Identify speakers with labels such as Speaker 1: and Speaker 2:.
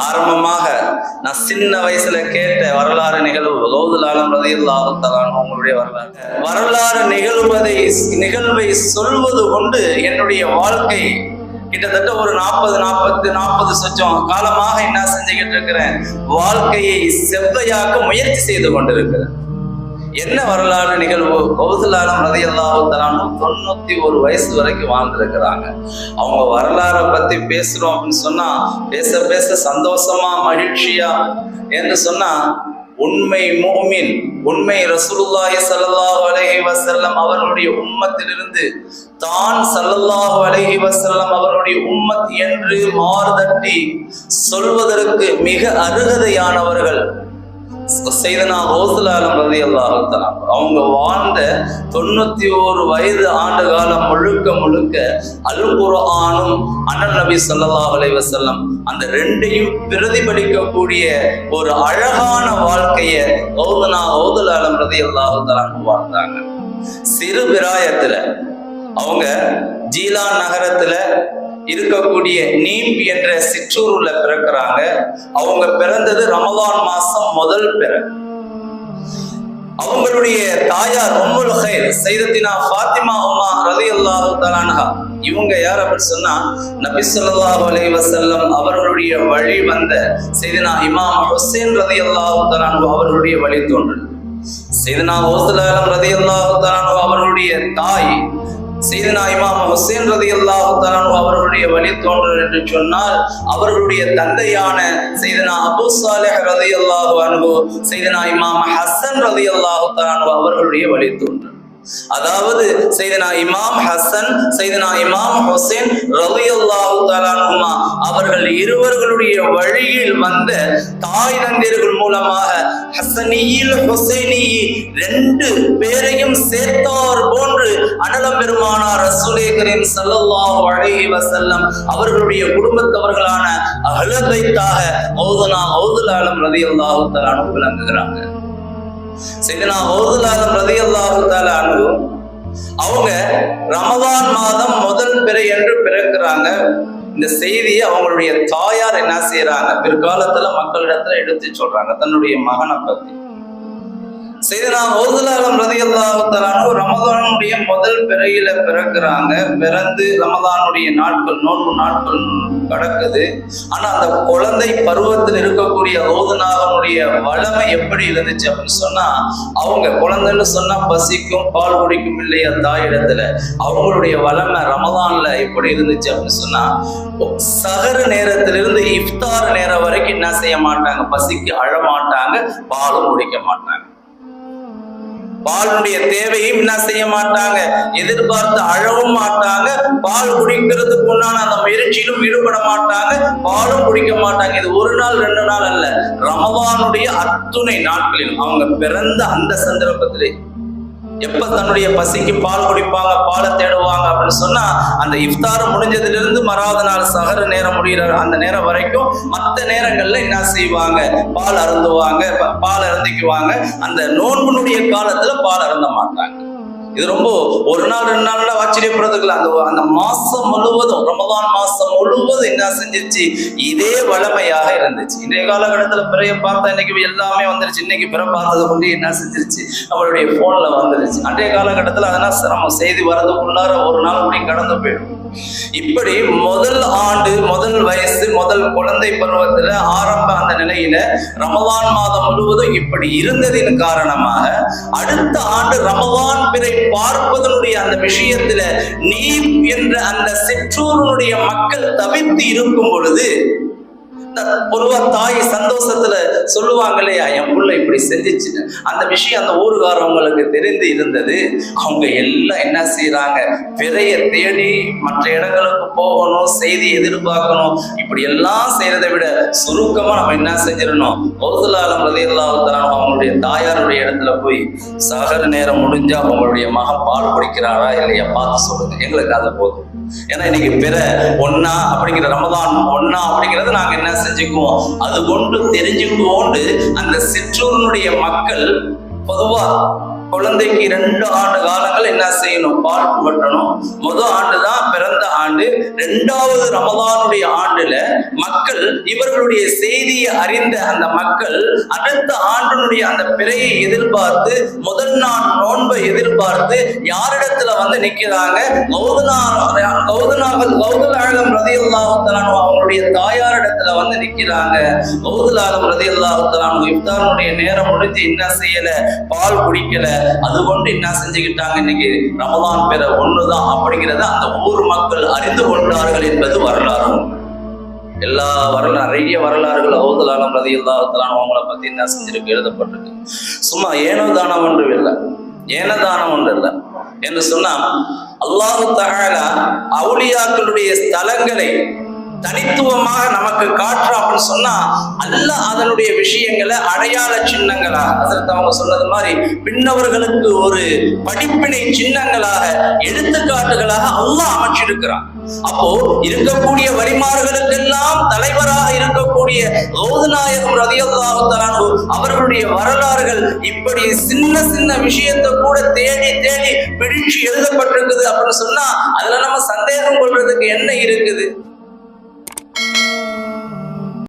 Speaker 1: ஆரம்பமாக நான் சின்ன வயசுல கேட்ட வரலாறு நிகழ்வு கௌதுலாலம் ரதியுல்லாஹுத்தலான் உங்களுடைய வரலாறு. வரலாறு நிகழ்வதை நிகழ்வை சொல்வது கொண்டு என்னுடைய வாழ்க்கை கிட்டத்தட்ட ஒரு நாற்பது நாற்பத்து நாற்பது சொச்சம் காலமாக என்ன செஞ்சுக்கிட்டு இருக்கிறேன். வாழ்க்கையை செவ்வையாக்க முயற்சி செய்து கொண்டிருக்கிறேன். என்ன வரலாறு நிகழ்வு? கௌசலாலம் ரதி அல்லாஹுத்தலானும் தொண்ணூத்தி ஒரு வயசு வரைக்கும் வாழ்ந்திருக்கிறாங்க. அவங்க வரலாறை பத்தி பேசுறோம் அப்படின்னு சொன்னா பேச பேச சந்தோஷமா மகிழ்ச்சியா என்று சொன்னா உண்மை மூமின் உண்மை ரசூலுல்லாஹி ஸல்லல்லாஹு அலைஹி வஸல்லம் அவர்களுடைய உம்மத்திலிருந்து தான் ஸல்லல்லாஹு அலைஹி வஸல்லம் அவர்களுடைய உம்மத் என்று மாறுதட்டி சொல்வதற்கு மிக அருகதையானவர்கள் செய்தனா ரோசுலாலம் ரதி அல்லாஹலாம் அவங்க வாழ்ந்த தொண்ணூத்தி ஓரு வயது ஆண்டு காலம் முழுக்க முழுக்க அல் ஆணும் அண்ணன் நபி ஸல்லல்லாஹு அலைஹி அந்த ரெண்டையும் பிரதிபலிக்கக்கூடிய ஒரு அழகான வாழ்க்கைய ஓதுனா ஓதுலாலம் ரதி அல்லாஹு வாழ்ந்தாங்க. சிறு பிராயத்துல அவங்க ஜீலான் நகரத்துல இருக்கக்கூடிய நீம் என்ற சிற்றூர்ல பிறக்கிறாங்க. அவங்க பிறந்தது ரமதான் மாசம் முதல் பிற அவங்களுடைய தாயார் உம்முல் ஹைர் சைதத்தினா ஃபாத்திமா உமா ரதி அல்லாஹு தலான்ஹா இவங்க யார் அப்படின்னு சொன்னா நபி ஸல்லல்லாஹு அலை வசல்லம் அவர்களுடைய வழி வந்த சைதனா இமாம் ஹுசேன் ரதி அல்லாஹு தலான்ஹு அவர்களுடைய வழி தோன்றல். சைதனா ஓசலம் ரதி அல்லாஹு தலான்ஹு அவர்களுடைய தாய் சீதனா இமாம் ஹுசேன் ரதி அல்லாஹு அவர்களுடைய வழி தோன்றல் என்று சொன்னால் அவர்களுடைய தந்தையான செய்தனா அபு சாலிஹ் ரதி அல்லாஹு அனுபு செய்தனா இமாம் ஹசன் ரதி அல்லாஹு அவர்களுடைய வழி தோன்றல். அதாவது செய்தனா இமாம் ஹசன் செய்தனா இமாம் ஹுசேன் ரவி அல்லாஹு அவர்கள் இருவர்களுடைய வழியில் வந்த தாய் தந்தையர்கள் மூலமாக ஹசனியில் ஹொசைனி ரெண்டு பேரையும் சேர்த்தார் போன்று அனலம் பெருமானார் ரசூலே கரீம் ஸல்லல்லாஹு அலைஹி அவர்களுடைய குடும்பத்தவர்களான அஹ்லபைத்தாக ஔதுனா ஔதுலாலம் ரலியல்லாஹு தஆலா விளங்குகிறாங்க. செய்தனா ஓதுலாலம் ரலியல்லாஹு தஆலா அன்ஹு அவங்க ரமதான் மாதம் முதல் பிறை என்று பிறக்கிறாங்க. இந்த செய்தியை அவங்களுடைய தாயார் என்ன செய்யறாங்க பிற்காலத்துல மக்களிடத்துல எடுத்து சொல்றாங்க. தன்னுடைய மகனை பத்தி. செய்தனா ஓதுலாலம் ரதி அல்லாஹாலும் ரமதானுடைய முதல் பிறையில பிறக்கிறாங்க. பிறந்து ரமதானுடைய நாட்கள் நோன்பு நாட்கள் கடக்குது. ஆனா அந்த குழந்தை பருவத்தில் இருக்கக்கூடிய ஓதுநாகனுடைய வளமை எப்படி இருந்துச்சு அப்படின்னு சொன்னா அவங்க குழந்தைன்னு சொன்னா பசிக்கும் பால் குடிக்கும் இல்லையா தாயிடத்துல அவங்களுடைய வளமை ரமதான்ல எப்படி இருந்துச்சு அப்படின்னு சொன்னா சகர நேரத்திலிருந்து இஃப்தார் நேரம் வரைக்கும் என்ன செய்ய மாட்டாங்க? பசிக்கு அழ மாட்டாங்க பாலும் குடிக்க மாட்டாங்க. பாலுடைய தேவையும் என்ன செய்ய மாட்டாங்க? எதிர்பார்த்து அழவும் மாட்டாங்க. பால் குடிக்கிறதுக்கு உண்டான அந்த முயற்சியிலும் ஈடுபட மாட்டாங்க. பாலும் குடிக்க மாட்டாங்க. இது ஒரு நாள் ரெண்டு நாள் அல்ல. ரமவானுடைய அத்துணை நாட்களில் அவங்க பிறந்த அந்த சந்தர்ப்பத்திலே எப்ப தன்னுடைய பசிக்கு பால் குடிப்பாங்க பாலை தேடுவாங்க அப்படின்னு சொன்னா அந்த இஃப்தார் முடிஞ்சதுல இருந்து மறாவது நாள் சகர நேரம் முடிகிற அந்த நேரம் வரைக்கும் மற்ற நேரங்கள்ல என்ன செய்வாங்க? பால் அருந்துவாங்க பால் அருந்திக்குவாங்க. அந்த நோன்புனுடைய காலத்துல பால் அருந்த மாட்டாங்க. இது ரொம்ப ஒரு நாள் ரெண்டு நாள்ல ஆச்சரியப்படுறதுக்குல அந்த அந்த மாசம் முழுவதும் ரமதான் மாசம் முழுவதும் என்ன செஞ்சிருச்சு? இதே வளமையாக இருந்துச்சு. இன்றைய காலகட்டத்துல பிறைய பார்த்தா இன்னைக்கு எல்லாமே வந்துருச்சு. இன்னைக்கு பிற பார்த்தது கொண்டு என்ன செஞ்சிருச்சு? நம்மளுடைய போன்ல வந்துருச்சு. அன்றைய காலகட்டத்துல அதெல்லாம் சிரமம் செய்தி வரதுக்குள்ளார ஒரு நாள் கூட போயிடும். இப்படி முதல் ஆண்டு முதல் வயசு முதல் குழந்தை பருவத்துல ஆரம்ப அந்த நிலையில ரமவான் மாதம் முழுவதும் இப்படி இருந்ததின் காரணமாக அடுத்த ஆண்டு ரமவான் பிறை பார்ப்பதனுடைய அந்த விஷயத்துல நீ என்ற அந்த சிற்றூருடைய மக்கள் தவித்து இருக்கும் பொழுது பொதுவா தாய் சந்தோஷத்துல சொல்லுவாங்க இல்லையா என் புள்ள இப்படி செஞ்சிச்சுன்னு அந்த விஷயம் அந்த ஊருகாரவங்களுக்கு தெரிந்து இருந்தது. அவங்க எல்லாம் என்ன செய்யறாங்க விதைய தேடி மற்ற இடங்களுக்கு போகணும் செய்தி எதிர்பார்க்கணும். இப்படி எல்லாம் செய்யறதை விட சுருக்கமா நம்ம என்ன செஞ்சிடணும்? ஒருதலாலம் ரதியல்லாவுத்தான அவங்களுடைய தாயாருடைய இடத்துல போய் சகர நேரம் முடிஞ்சா அவங்களுடைய மகன் பால் குடிக்கிறாரா இல்லையா? பார்த்து சொல்லுங்க. எங்களுக்கு அது போதும். ஏன்னா இன்னைக்கு பிற ஒன்னா அப்படிங்கிற ரமதான் ஒன்னா அப்படிங்கறத நாங்க என்ன செஞ்சுக்குவோம்? அது கொண்டு தெரிஞ்சுக்குவோண்டு அந்த சிற்றூரினுடைய மக்கள் பொதுவா குழந்தைக்கு ரெண்டு ஆண்டு காலங்கள் என்ன செய்யணும்? பால் புகட்டணும். முதல் ஆண்டு தான் பிறந்த ஆண்டு. ரெண்டாவது ரமதானுடைய ஆண்டுல மக்கள் இவர்களுடைய செய்தியை அறிந்த அந்த மக்கள் அடுத்த ஆண்டினுடைய அந்த பிறையை எதிர்பார்த்து முதல் நாள் நோன்பை எதிர்பார்த்து யாரிடத்துல வந்து நிக்கிறாங்க? கௌதனா கௌதனாவல் கௌதலாகம் ரதி அல்லாஹத்தலானு அவங்களுடைய தாயாரிடத்துல வந்து நிக்கிறாங்க. கௌதலாகம் ரதி அல்லாஹத்தலானு இப்தானுடைய நேரம் முடிஞ்சு என்ன செய்யல? பால் குடிக்கல. அது கொண்டு என்ன செஞ்சுக்கிட்டாங்க இன்னைக்கு? ரமதான் பெற ஒண்ணுதான் அப்படிங்கிறத அந்த ஊர் மக்கள் அறிந்து கொண்டார்கள் என்பது வரலாறு. எல்லா வரலாறு நிறைய வரலாறுகள் அவுதலானம் ரதி எல்லாத்தலான அவங்கள பத்தி என்ன செஞ்சிருக்கு எழுதப்பட்டிருக்கு. சும்மா ஏனோ தானம் ஒன்று இல்லை. ஏனதானம் ஒன்று இல்லை. என்று சொன்னா அல்லாஹு தகாலா அவுலியாக்களுடைய ஸ்தலங்களை தனித்துவமாக நமக்கு காட்டுறோம் அப்படின்னு சொன்னா அல்லாஹ் அதனுடைய விஷயங்களை அடையாள சின்னங்களா அதற்கு அவங்க சொன்னது மாதிரி பின்னவர்களுக்கு ஒரு படிப்பினை சின்னங்களாக எடுத்துக்காட்டுகளாக அல்லாஹ் அமைச்சிருக்கிறான். அப்போ இருக்கக்கூடிய வரிமார்களுக்கெல்லாம் தலைவராக இருக்கக்கூடிய கௌதநாயகம் ரதியல்லாஹு அவர்களுடைய வரலாறுகள் இப்படி சின்ன சின்ன விஷயத்தை கூட தேடி தேடி பிடிச்சு எழுதப்பட்டிருக்குது அப்படின்னு சொன்னா அதுல நம்ம சந்தேகம் கொள்றதுக்கு என்ன இருக்குது?